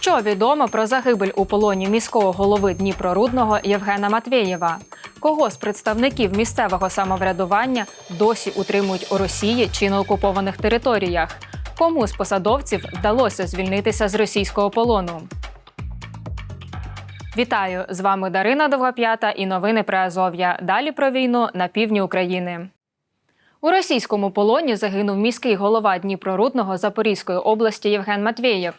Що відомо про загибель у полоні міського голови Дніпрорудного Євгена Матвєєва? Кого з представників місцевого самоврядування досі утримують у Росії чи на окупованих територіях? Кому з посадовців вдалося звільнитися з російського полону? Вітаю! З вами Дарина Довгоп'ята і новини про Азов'я. Далі про війну на півдні України. У російському полоні загинув міський голова Дніпрорудного Запорізької області Євген Матвєєв.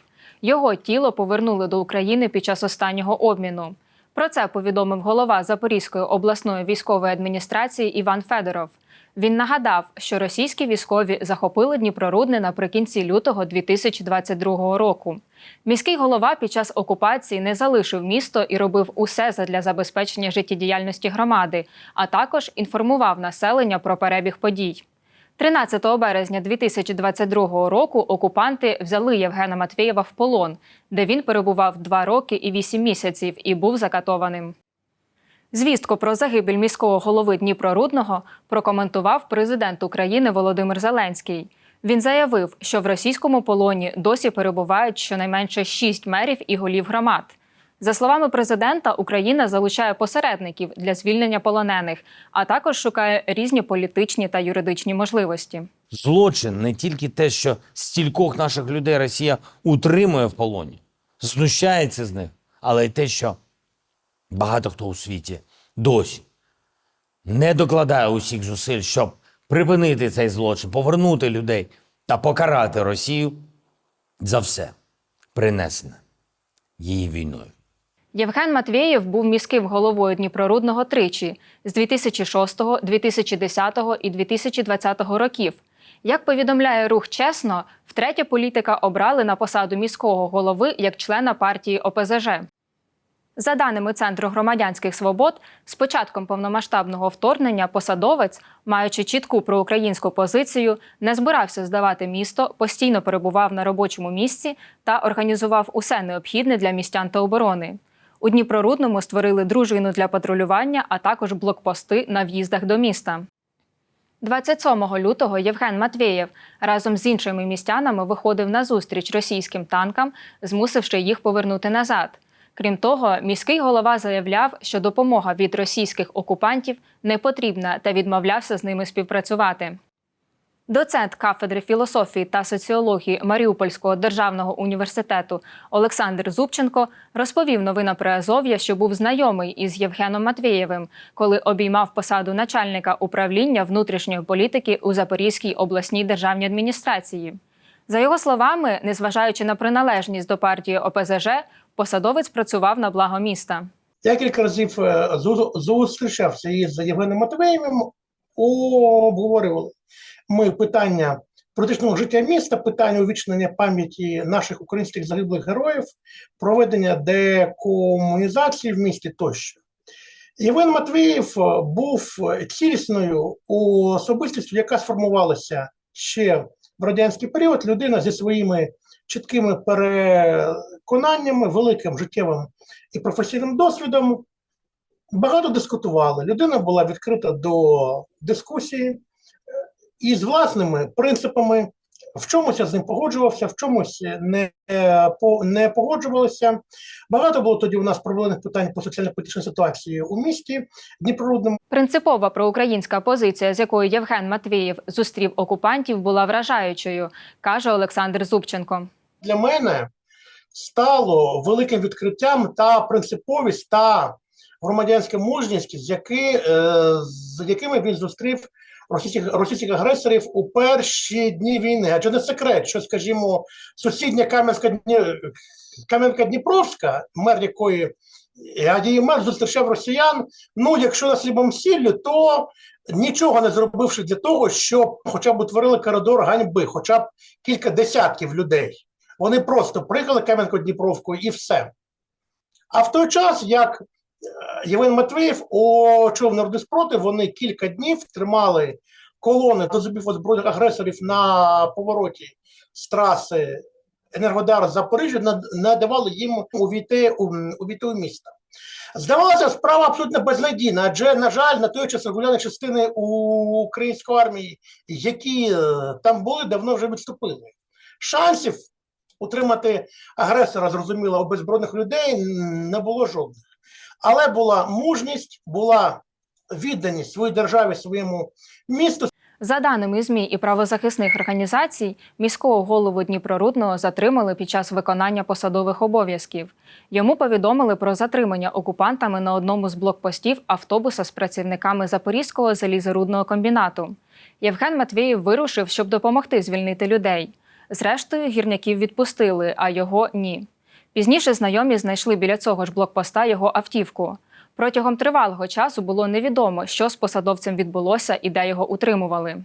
Його тіло повернули до України під час останнього обміну. Про це повідомив голова Запорізької обласної військової адміністрації Іван Федоров. Він нагадав, що російські військові захопили Дніпрорудне наприкінці лютого 2022 року. Міський голова під час окупації не залишив місто і робив усе задля забезпечення життєдіяльності громади, а також інформував населення про перебіг подій. 13 березня 2022 року окупанти взяли Євгена Матвєєва в полон, де він перебував 2 роки і 8 місяців і був закатованим. Звістку про загибель міського голови Дніпрорудного прокоментував президент України Володимир Зеленський. Він заявив, що в російському полоні досі перебувають щонайменше шість мерів і голів громад. За словами президента, Україна залучає посередників для звільнення полонених, а також шукає різні політичні та юридичні можливості. Злочин не тільки те, що стількох наших людей Росія утримує в полоні, знущається з них, але й те, що багато хто у світі досі не докладає усіх зусиль, щоб припинити цей злочин, повернути людей та покарати Росію за все принесене її війною. Євген Матвєєв був міським головою Дніпрорудного тричі з 2006, 2010 і 2020 років. Як повідомляє рух чесно, втретє політика обрали на посаду міського голови як члена партії ОПЗЖ. За даними Центру громадянських свобод, з початком повномасштабного вторгнення посадовець, маючи чітку проукраїнську позицію, не збирався здавати місто, постійно перебував на робочому місці та організував усе необхідне для містян та оборони. У Дніпрорудному створили дружину для патрулювання, а також блокпости на в'їздах до міста. 27 лютого Євген Матвєєв разом з іншими містянами виходив на зустріч російським танкам, змусивши їх повернути назад. Крім того, міський голова заявляв, що допомога від російських окупантів не потрібна та відмовлявся з ними співпрацювати. Доцент кафедри філософії та соціології Маріупольського державного університету Олександр Зубченко розповів новина про Азов'я, що був знайомий із Євгеном Матвєєвим, коли обіймав посаду начальника управління внутрішньої політики у Запорізькій обласній державній адміністрації. За його словами, незважаючи на приналежність до партії ОПЗЖ, посадовець працював на благо міста. Я кілька разів е, зустрічався із Євгеном Матвеєвим, обговорювали ми питання політичного життя міста, питання увічнення пам'яті наших українських загиблих героїв, проведення декомунізації в місті тощо. Євген Матвієв е, був цілісною особистістю, яка сформувалася ще в радянський період. Людина зі своїми чіткими переконаннями, великим життєвим і професійним досвідом. Багато дискутували. Людина була відкрита до дискусії і з власними принципами. В чомусь я з ним погоджувався, в чомусь не, е, по- не погоджувалися. Багато було тоді у нас проблемних питань по соціально-політичній ситуації у місті Дніпрорудному. Принципова проукраїнська позиція, з якою Євген Матвієв зустрів окупантів, була вражаючою, каже Олександр Зубченко. Для мене стало великим відкриттям та принциповість та громадянська мужність, з, які, е, з якими він зустрів російських, російських агресорів у перші дні війни. Адже не секрет, що, скажімо, сусідня Кам'янська. Кам'янка Дніпровська, мер якої Гадій мер зустрічав росіян. Ну, якщо на слібом сіллю, то нічого не зробивши для того, щоб хоча б утворили коридор ганьби, хоча б кілька десятків людей. Вони просто приїхали Кам'янко-Дніпровку і все. А в той час, як Євген Матвієв очолив народний спротив, вони кілька днів тримали колони до зубів озброєних агресорів на повороті з траси Енергодар Запоріжжя, над- не давали їм увійти у, місто. Здавалося, справа абсолютно безнадійна, адже, на жаль, на той час регулярні частини української армії, які е, там були, давно вже відступили. Шансів утримати агресора, зрозуміло, у беззбройних людей не було жодних. Але була мужність, була відданість своїй державі, своєму місту. За даними ЗМІ і правозахисних організацій, міського голову Дніпрорудного затримали під час виконання посадових обов'язків. Йому повідомили про затримання окупантами на одному з блокпостів автобуса з працівниками Запорізького залізорудного комбінату. Євген Матвєєв вирушив, щоб допомогти звільнити людей. Зрештою, гірників відпустили, а його ні. Пізніше знайомі знайшли біля цього ж блокпоста його автівку. Протягом тривалого часу було невідомо, що з посадовцем відбулося і де його утримували.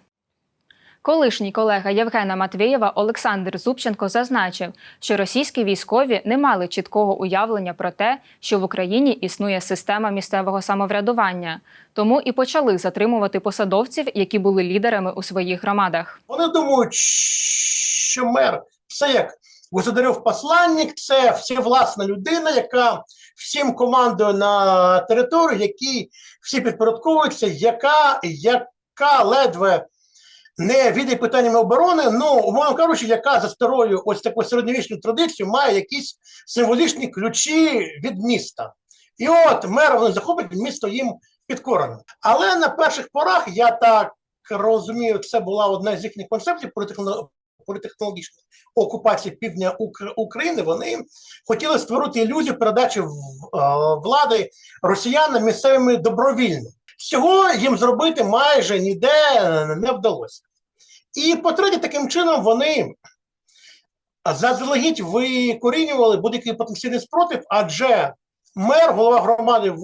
Колишній колега Євгена Матвєєва Олександр Зубченко зазначив, що російські військові не мали чіткого уявлення про те, що в Україні існує система місцевого самоврядування, тому і почали затримувати посадовців, які були лідерами у своїх громадах. Вони думають, що мер це як Государев посланник, це всевласна людина, яка всім командує на території, якій всі підпорядковуються, яка, яка ледве не відає питаннями оборони, ну, умовно кажучи, яка за старою ось такою середньовічною традицією має якісь символічні ключі від міста. І от мер вони захопить місто їм підкорено. Але на перших порах я так розумію, це була одна з їхніх концепцій політехно- політехнологічної окупації півдня України. Вони хотіли створити ілюзію передачі е, влади росіянам місцевими добровільно. Цього їм зробити майже ніде не вдалося. І по-третє, таким чином вони заздалегідь викорінювали будь-який потенційний спротив, адже мер, голова громади в,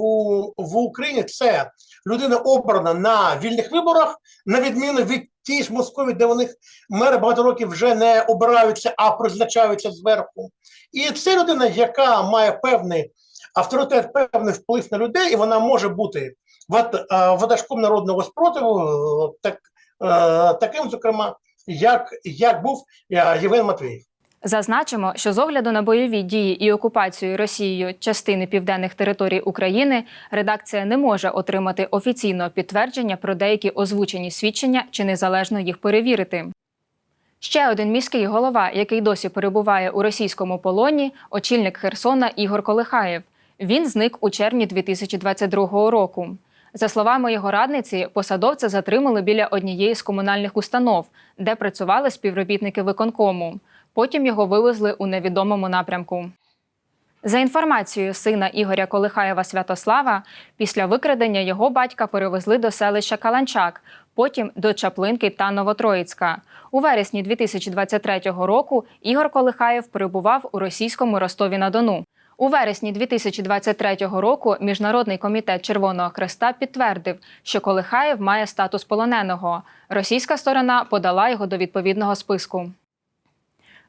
в Україні це людина обрана на вільних виборах, на відміну від тієї ж Москові, де вони мери багато років вже не обираються, а призначаються зверху. І це людина, яка має певний авторитет, певний вплив на людей, і вона може бути е, ватажком народного спротиву, е, так, е, таким, зокрема, як, як був Євген Матвієв. Зазначимо, що з огляду на бойові дії і окупацію Росією частини південних територій України редакція не може отримати офіційного підтвердження про деякі озвучені свідчення чи незалежно їх перевірити. Ще один міський голова, який досі перебуває у російському полоні, очільник Херсона Ігор Колихаєв. Він зник у червні 2022 року. За словами його радниці, посадовця затримали біля однієї з комунальних установ, де працювали співробітники виконкому. Потім його вивезли у невідомому напрямку. За інформацією сина Ігоря Колихаєва Святослава, після викрадення його батька перевезли до селища Каланчак, потім до Чаплинки та Новотроїцька. У вересні 2023 року Ігор Колихаєв перебував у російському Ростові-на-Дону. У вересні 2023 року Міжнародний комітет Червоного Хреста підтвердив, що Колихаєв має статус полоненого. Російська сторона подала його до відповідного списку.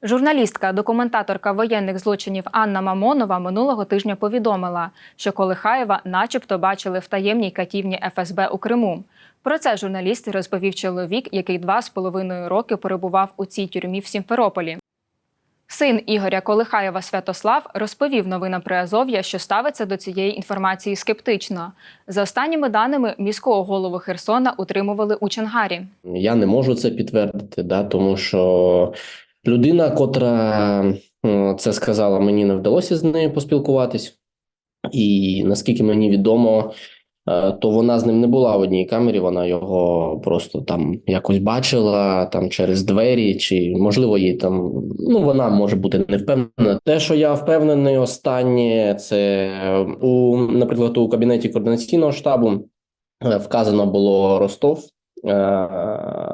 Журналістка, документаторка воєнних злочинів Анна Мамонова минулого тижня повідомила, що Колихаєва, начебто, бачили в таємній катівні ФСБ у Криму. Про це журналіст розповів чоловік, який два з половиною роки перебував у цій тюрмі в Сімферополі. Син Ігоря Колихаєва Святослав розповів новинам Приазов'я, що ставиться до цієї інформації скептично. За останніми даними, міського голову Херсона утримували у Чангарі. Я не можу це підтвердити, да, тому що людина, котра е, це сказала, мені не вдалося з нею поспілкуватись, і наскільки мені відомо, е, то вона з ним не була в одній камері, вона його просто там якось бачила там через двері, чи можливо їй там. Ну вона може бути не впевнена. Те, що я впевнений, останнє це у, наприклад, у кабінеті координаційного штабу е, вказано було Ростов.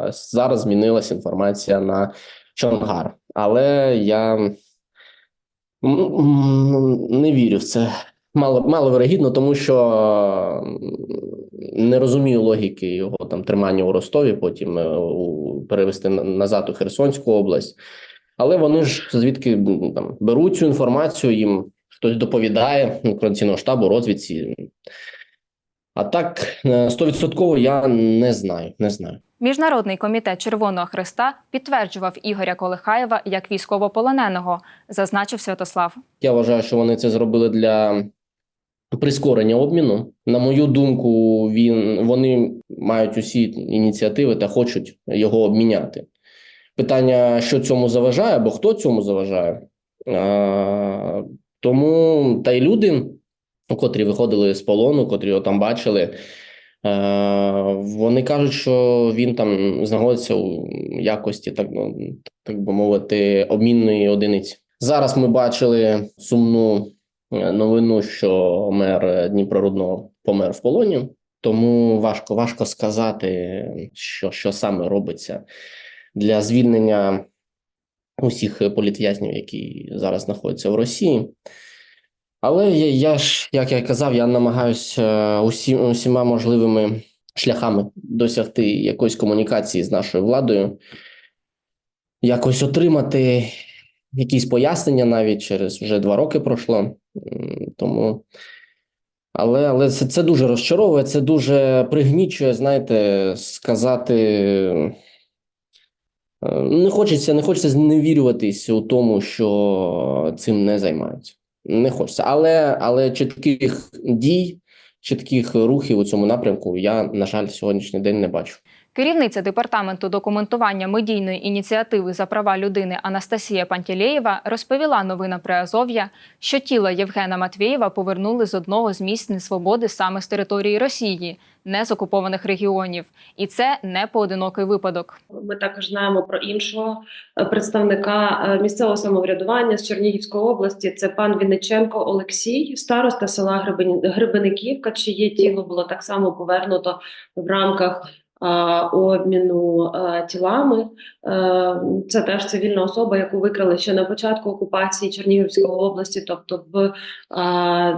Зараз змінилася інформація на Чонгар, але я не вірю в це. Мало, мало вирогідно, тому що не розумію логіки його там тримання у Ростові, потім е, перевести назад у Херсонську область. Але вони ж звідки там беруть цю інформацію, їм хтось доповідає ну, координаційного штабу, розвідці. А так, е, стовідсотково я не знаю, не знаю. Міжнародний комітет Червоного Хреста підтверджував Ігоря Колихаєва як військовополоненого, зазначив Святослав. Я вважаю, що вони це зробили для прискорення обміну. На мою думку, він вони мають усі ініціативи та хочуть його обміняти. Питання, що цьому заважає, або хто цьому заважає. А, тому та й люди, котрі виходили з полону, котрі його там бачили, е, вони кажуть, що він там знаходиться у якості, так, ну, так би мовити, обмінної одиниці. Зараз ми бачили сумну е, новину, що мер Дніпрорудного помер в полоні. Тому важко важко сказати, що, що саме робиться для звільнення усіх політв'язнів, які зараз знаходяться в Росії. Але я, я ж, як я казав, я намагаюся усі, усіма можливими шляхами досягти якоїсь комунікації з нашою владою, якось отримати якісь пояснення навіть через вже два роки пройшло. Тому але, але це, це дуже розчаровує, це дуже пригнічує, знаєте, сказати. е, Не хочеться, не хочеться зневірюватись у тому, що цим не займаються. Не хочеться. Але, але чітких дій, чітких рухів у цьому напрямку я, на жаль, сьогоднішній день не бачу. Керівниця департаменту документування медійної ініціативи за права людини Анастасія Пантілеєва розповіла новинам Приазов'я, що тіло Євгена Матвєєва повернули з одного з місць несвободи саме з території Росії, не з окупованих регіонів, і це не поодинокий випадок. Ми також знаємо про іншого е, представника е, місцевого самоврядування з Чернігівської області. Це пан Вінниченко Олексій, староста села Гребен- Гребениківка, чиє тіло було так само повернуто в рамках обміну тілами. Е, Це теж цивільна особа, яку викрали ще на початку окупації Чернігівської області, тобто в а,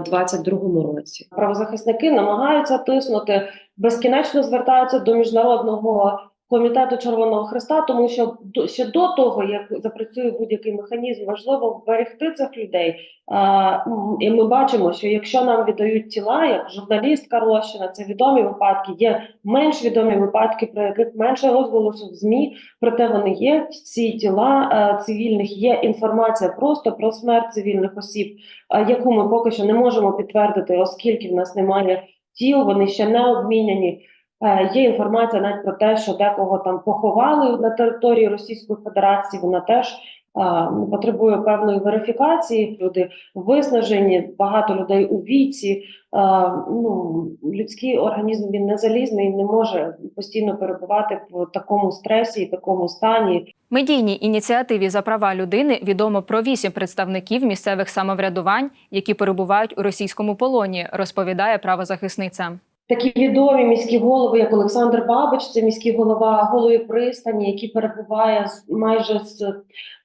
22-му році. Правозахисники намагаються тиснути, безкінечно звертаються до міжнародного комітету Червоного Христа, тому що ще до того, як запрацює будь-який механізм, важливо вберегти цих людей. І ми бачимо, що якщо нам віддають тіла, як журналістка Рощина, це відомі випадки, є менш відомі випадки, про яких менше розголосу в ЗМІ, проте вони є. Ці тіла е, цивільних є інформація просто про смерть цивільних осіб, е, яку ми поки що не можемо підтвердити, оскільки в нас немає тіл, вони ще не обміняні. Е, Є інформація навіть про те, що декого там поховали на території Російської Федерації. Вона теж е, потребує певної верифікації. Люди виснажені, багато людей у віці. Е, Ну людський організм він не залізний, не може постійно перебувати в такому стресі і такому стані. Медійній ініціативі за права людини відомо про вісім представників місцевих самоврядувань, які перебувають у російському полоні, розповідає правозахисниця. Такі відомі міські голови, як Олександр Бабич, це міський голова Голої пристані, який перебуває майже з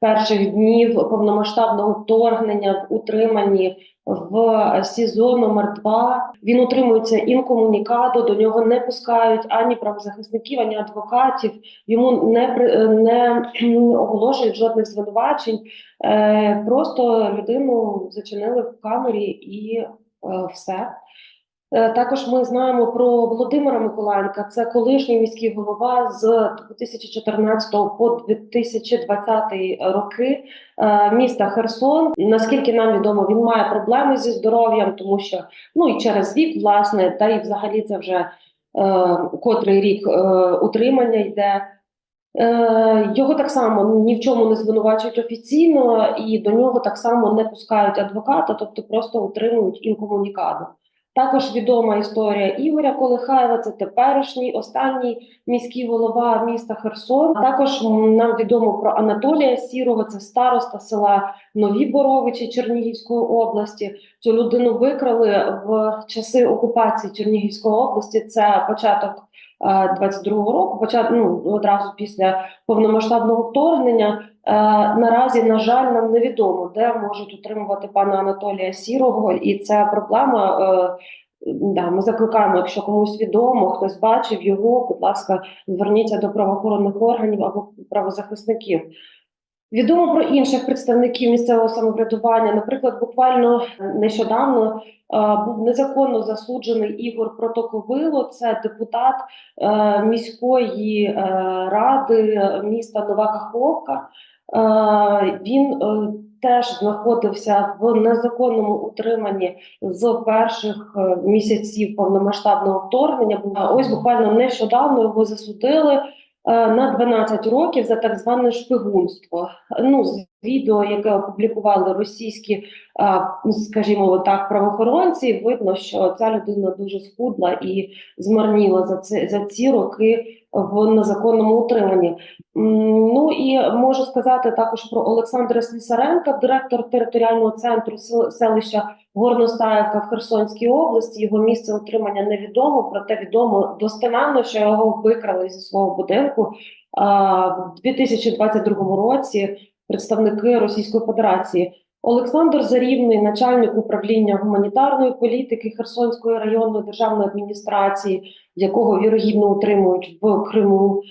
перших днів повномасштабного вторгнення в утриманні в СІЗО номер 2 Він утримується інкомунікадо, до нього не пускають ані правозахисників, ані адвокатів. Йому не не оголошують жодних звинувачень. Е, Просто людину зачинили в камері і е, все. Е, Також ми знаємо про Володимира Миколаєнка. Це колишній міський голова з 2014 по 2020 роки е, міста Херсон. Наскільки нам відомо, він має проблеми зі здоров'ям, тому що ну і через вік, власне, та і взагалі це вже е, котрий рік е, утримання йде. Е, Його так само ні в чому не звинувачують офіційно, і до нього так само не пускають адвоката, тобто просто утримують інкомунікадо. Також відома історія Ігоря Колихаєва, це теперішній останній міський голова міста Херсон. Також нам відомо про Анатолія Сірого, це староста села Нові Боровичі Чернігівської області. Цю людину викрали в часи окупації Чернігівської області. Це початок е, 22-го року, початок ну, одразу після повномасштабного вторгнення. Е, Наразі, на жаль, нам невідомо, де можуть утримувати пана Анатолія Сірого, і це проблема. е, Да, ми закликаємо, якщо комусь відомо, хтось бачив його, будь ласка, зверніться до правоохоронних органів або правозахисників. Відомо про інших представників місцевого самоврядування. Наприклад, буквально нещодавно е, був незаконно засуджений Ігор Протоковило, це депутат е, міської е, ради міста Нова Каховка. Він е, теж знаходився в незаконному утриманні з перших е, місяців повномасштабного вторгнення. Ось буквально нещодавно його засудили. е, на 12 років за так зване шпигунство. Ну, відео, яке опублікували російські, скажімо, так, правоохоронці, видно, що ця людина дуже схудла і змарніла за це за ці роки в незаконному утриманні. Ну і можу сказати також про Олександра Слісаренка, директор територіального центру сел- селища Горностаївка в Херсонській області. Його місце утримання невідомо, проте відомо достеменно, що його викрали зі свого будинку а, в 2022 році. Представники Російської Федерації. Олександр Зарівний, начальник управління гуманітарної політики Херсонської районної державної адміністрації, якого вірогідно утримують в Криму,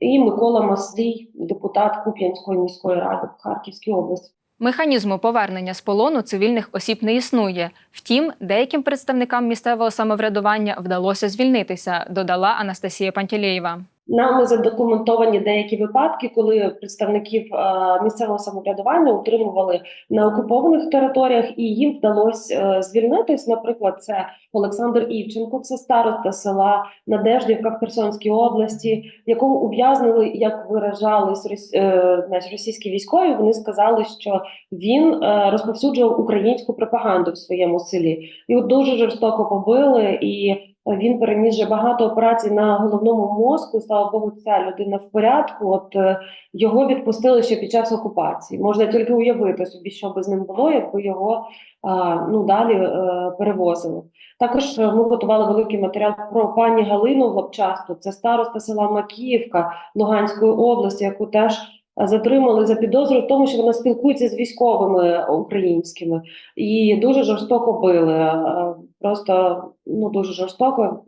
і Микола Маслій, депутат Куп'янської міської ради в Харківській області. Механізму повернення з полону цивільних осіб не існує. Втім, деяким представникам місцевого самоврядування вдалося звільнитися, додала Анастасія Пантелєєва. Нами задокументовані деякі випадки, коли представників е, місцевого самоврядування утримували на окупованих територіях, і їм вдалося е, звільнитись. Наприклад, це Олександр Івченко, це староста села Надеждівка в Херсонській області, якого ув'язнили, як виражались рос- е, російські військові. Вони сказали, що він е, розповсюджував українську пропаганду в своєму селі. Його дуже жорстоко побили і. Він переніс вже багато операцій на головному мозку. Слава Богу, ця людина в порядку. От е, його відпустили ще під час окупації. Можна тільки уявити собі, що би з ним було, якби його ну далі е, перевозили. Також е, ми готували великий матеріал про пані Галину Лобчасту. Це староста села Макіївка Луганської області, яку теж затримали за підозрою в тому, що вона спілкується з військовими українськими і дуже жорстоко били. Просто ну дуже жорстоко.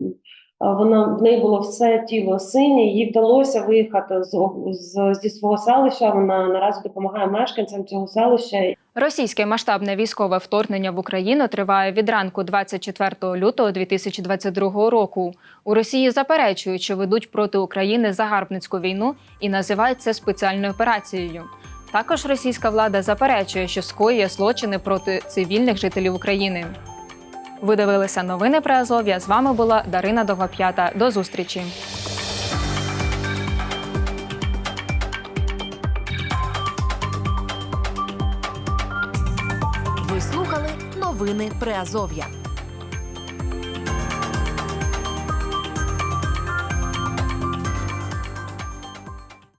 Вона в неї було все тіло синє. Їй вдалося виїхати з, з зі свого селища. Вона наразі допомагає мешканцям цього селища. Російське масштабне військове вторгнення в Україну триває від ранку 24 лютого 2022 року. У Росії заперечують, що ведуть проти України загарбницьку війну і називають це спеціальною операцією. Також російська влада заперечує, що скоює злочини проти цивільних жителів України. Ви дивилися новини про Азов'я. З вами була Дарина Довгоп'ята. До зустрічі. Ви слухали новини Приазов'я.